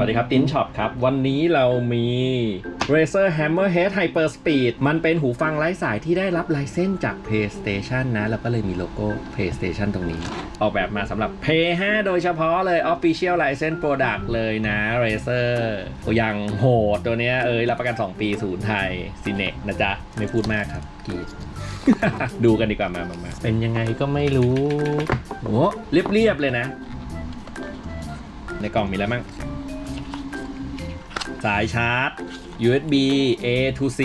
สวัสดีครับ ติ้นช็อปครับ วันนี้เรามี Razer Hammerhead Hyper Speed มันเป็นหูฟังไร้สายที่ได้รับลายเส้นจาก PlayStation นะ แล้วก็เลยมีโลโก้ PlayStation ตรงนี้ ออกแบบมาสำหรับ P5 โดยเฉพาะเลย Official License Product เลยนะ Razer อย่างโหดตัวเนี้ยเอ้ยรับประกัน 2 ปีศูนย์ไทยซิเนนะจ๊ะ ไม่พูดมากครับกรีดดูกันดีกว่ามามามาเป็นยังไงก็ไม่รู้โอ้เรียบๆเลยนะ ในกล่องมีอะไรบ้าง สายชาร์จ USB A to C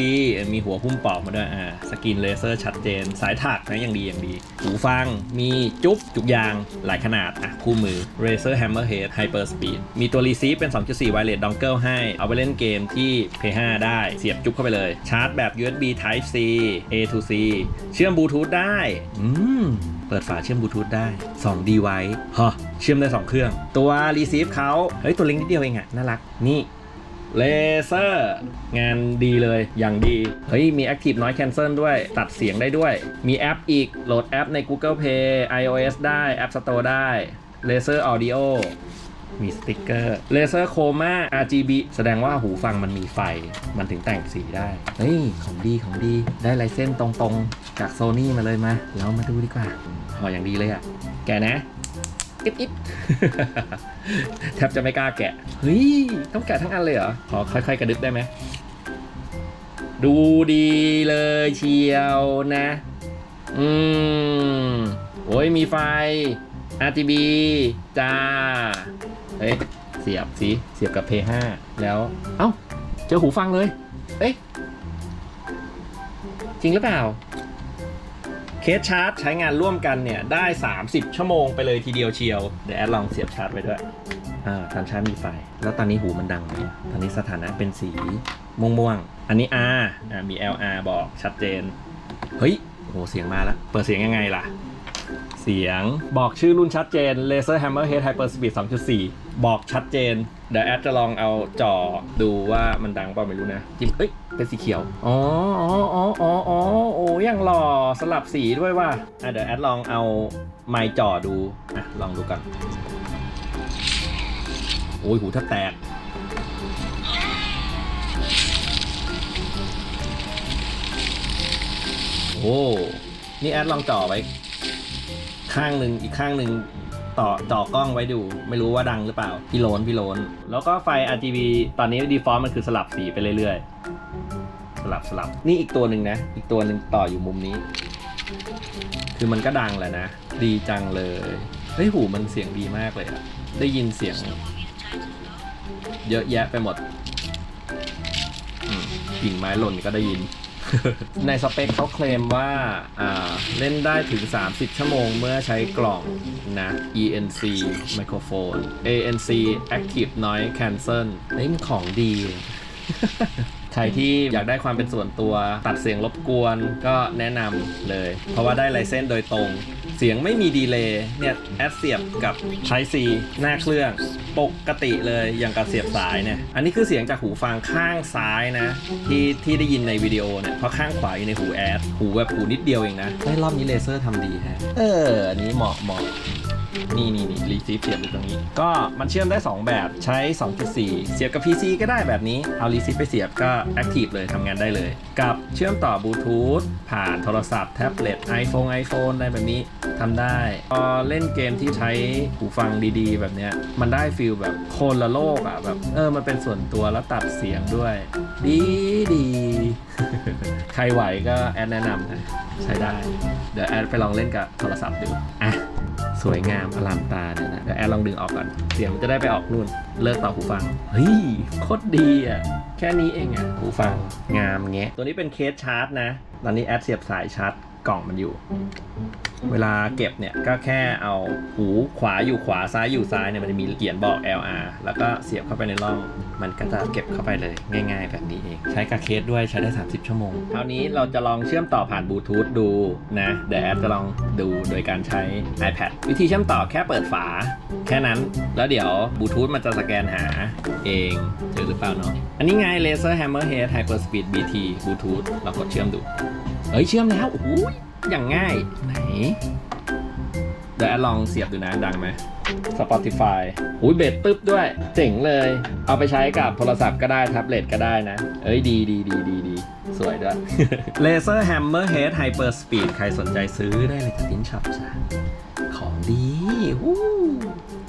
มีหัวหุ้มปอกมาด้วย อ่า สกินเลเซอร์ชัดเจน สายถักนะอย่างดีอย่างดี หูฟัง มีจุ๊บ จุกยาง หลายขนาด อะ คู่มือ Razer Hammerhead Hyper Speed มีตัวรีซีฟเป็น 2.4 Wireless Dongle ให้ เอาไปเล่นเกมที่ P5 ได้ เสียบจุ๊บเข้าไปเลย ชาร์จแบบ USB Type C A to C เชื่อมบลูทูธได้ อืมเปิดฝาเชื่อมบลูทูธได้2 device ฮะเชื่อมได้ 2 เครื่อง ตัว receive เขาเฮ้ย ตัวเล็กนิดเดียวเองอะน่ารัก นี่ เลเซอร์ งานดีเลยอย่างดี เฮ้ย มี Active Noise Cancel ด้วย ตัดเสียงได้ด้วย มีแอปอีก โหลดแอปใน Google Play iOS ได้ App Store ได้ Laser Audio มีสติกเกอร์ Laser Chroma RGB แสดงว่าหูฟังมันมีไฟ มันถึงแต่งสีได้ เฮ้ย ของดีของดี ได้ลายเส้นตรงๆ จากโซนี่มาเลยมา เรามาดูดีกว่าห่ออย่างดีเลยอะแกนะ อิบอิบแทบจะไม่กล้าแกะ เฮ้ย ต้องแกะทั้งอันเลยเหรอ ขอค่อย ๆ กระดึบได้ไหม ดูดีเลยเชียวนะ อืม โอ้ยมีไฟ RGB จ้า เฮ้ย เสียบสิ เสียบกับ P5 แล้ว เอ้า เจอหูฟังเลย เอ้ย จริงหรือเปล่า เคสชาร์จใช้งานร่วมกันเนี่ยได้ 30 ชั่วโมงไปเลยทีเดียวเชียว เดี๋ยวแอดลองเสียบชาร์จไว้ด้วย อ่าทางชาร์จมีไฟ แล้วตอนนี้หูมันดังไหมตอนนี้สถานะเป็นสีม่วงๆอันนี้ R อ่ามี LR บอกชัดเจน เฮ้ยโอ้โหเสียงมาแล้ว เปิดเสียงยังไงล่ะ เสียงบอกชื่อรุ่นชัดเจน Laser Hammerhead Hyper Speed 2.4 บอกชัดเจน เดี๋ยวแอดจะลองเอาจ่อดูว่ามันดังเปล่าไม่รู้นะจิ้มเอ้ย เป็นสีเขียว อ๋ออ๋ออ๋ออ๋ออ๋อโอ้ยังหล่อสลับสีด้วยว่าอะเดี๋ยวแอดลองเอาไมค์จ่อดูอะลองดูกัน โอ้ยหูแทบแตกโอ้นี่แอดลองจ่อไว้ ข้างหนึ่งอีกข้างหนึ่ง ต่อจ่อกล้องไว้ดู ไม่รู้ว่าดังหรือเปล่า พี่โลนพี่โลนแล้วก็ไฟ RGB ตอนนี้ default มันคือสลับสีไปเรื่อยๆ สลับสลับนี่อีกตัวหนึ่งนะ อีกตัวหนึ่งต่ออยู่มุมนี้ คือมันก็ดังแหละนะ ดีจังเลยเฮ้ยหูมันเสียงดีมากเลยอะได้ยินเสียง เยอะแยะไปหมดกิ่งไม้หล่นก็ได้ยิน ในสเปคเขาเคลมว่าเล่นได้ถึง 30 ชั่วโมงเมื่อใช้กล่องนะ ENC Microphone ANC Active Noise Cancel นี่มันของดี ใครที่อยากได้ความเป็นส่วนตัวตัดเสียงรบกวนก็แนะนำเลย เพราะว่าได้ไลเซนส์โดยตรง เสียงไม่มีดีเลย์เนี่ยแอดเสียบกับใช้ C หน้าเครื่องปกติเลยอย่างกับเสียบสายเนี่ยอันนี้คือเสียงจากหูฟังข้างซ้ายนะ ที่ที่ได้ยินในวิดีโอเนี่ยเพราะข้างขวาอยู่ในหูแอดหูแบบหูนิดเดียวเองนะได้รอบนี้เลเซอร์ทำดีแฮะเอออันนี้เหมาะเหมาะ นี่นี่นี่รีซีฟเสียบอยู่ตรงนี้ ก็มันเชื่อมได้ 2 แบบใช้ 2.4 เสียบกับ PC ก็ได้แบบนี้ เอารีซีฟไปเสียบก็ Active เลยทำงานได้เลย กับเชื่อมต่อบลูทูธผ่านโทรศัพท์แท็บเล็ต iPhone iPhone ได้แบบนี้ทำได้ พอเล่นเกมที่ใช้หูฟังดีๆ แบบเนี้ยมันได้ฟีลแบบคนละโลกอะแบบเออมันเป็นส่วนตัวแล้วตัดเสียงด้วย ดีดีใครไหวก็แอดแนะนำนะใช้ได้ เดี๋ยวแอดไปลองเล่นกับโทรศัพท์ดูอะ สวยงามอลามตาเนี่ยนะเดี๋ยวแอดลองดึงออกก่อนเสียงมันจะได้ไปออกนู่น เลิกต่อหูฟัง เฮ้ยโคตรดีอะ แค่นี้เองอะ หูฟังงามเงี้ย ตัวนี้เป็นเคสชาร์จนะ ตอนนี้แอดเสียบสายชาร์จกล่องมันอยู่ เวลาเก็บเนี่ยก็แค่เอาหูขวาอยู่ขวาซ้ายอยู่ซ้ายเนี่ยมันจะมีเขียนบอก LR แล้วก็เสียบเข้าไปในร่อง มันก็จะเก็บเข้าไปเลยง่ายๆ แบบนี้เอง ใช้กับเคสด้วยใช้ได้ 30 ชั่วโมงคราวนี้เราจะลองเชื่อมต่อผ่านบลูทูธดูนะเดี๋ยวจะลองดูโดยการใช้ iPad วิธีเชื่อมต่อแค่เปิดฝา แค่นั้น แล้วเดี๋ยวบลูทูธมันจะสแกนหาเองเจอหรือเปล่าเนาะอันนี้ไง Laser Hammerhead Hyperspeed BT บลูทูธเรากดเชื่อมดูเฮ้ยเชื่อมแล้วโอ้โห อย่างง่ายไหนเดี๋ยวดี๋ยวแอดลองเสียบดูนะดังไหม Spotify อุ้ยเบสตึ๊บด้วย เจ๋งเลย เอาไปใช้กับโทรศัพท์ก็ได้ แท็บเล็ตก็ได้นะ เอ้ยดีดีดีดีดีสวยด้วย Laser Hammer Head Hyper Speed ใครสนใจซื้อได้เลยจาก Tin Shop จ้ะของดีวู้